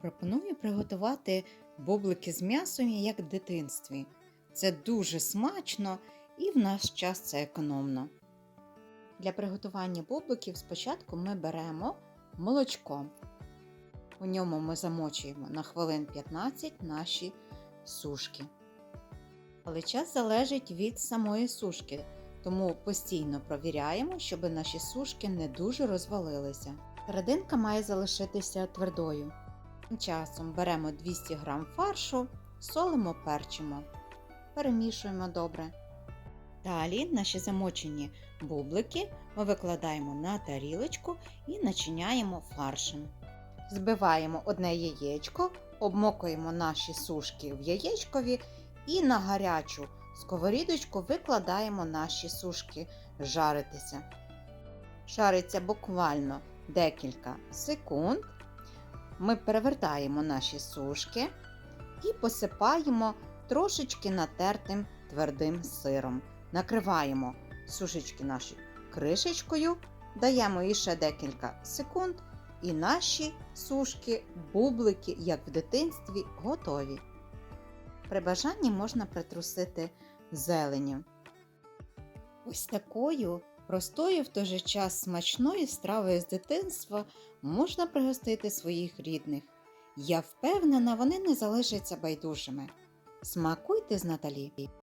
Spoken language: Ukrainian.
Пропоную приготувати бублики з м'ясом як в дитинстві. Це дуже смачно і в наш час це економно. Для приготування бубликів спочатку ми беремо молочко. У ньому ми замочуємо на хвилин 15 наші сушки. Але час залежить від самої сушки, тому постійно провіряємо, щоб наші сушки не дуже розвалилися. Серединка має залишитися твердою. Часом беремо 200 г фаршу, солимо, перчимо, перемішуємо добре. Далі наші замочені бублики ми викладаємо на тарілочку і начиняємо фаршем. Збиваємо одне яєчко, обмокуємо наші сушки в яєчкові і на гарячу сковорідочку викладаємо наші сушки жаритися. Жариться буквально декілька секунд. Ми перевертаємо наші сушки і посипаємо трошечки натертим твердим сиром. Накриваємо сушечки наші кришечкою, даємо їй ще декілька секунд, і наші сушки, бублики, як в дитинстві, готові. При бажанні можна притрусити зеленю. Ось такою простою в той же час смачною стравою з дитинства можна пригостити своїх рідних. Я впевнена, вони не залишаться байдужими. Смакуйте з Наталі!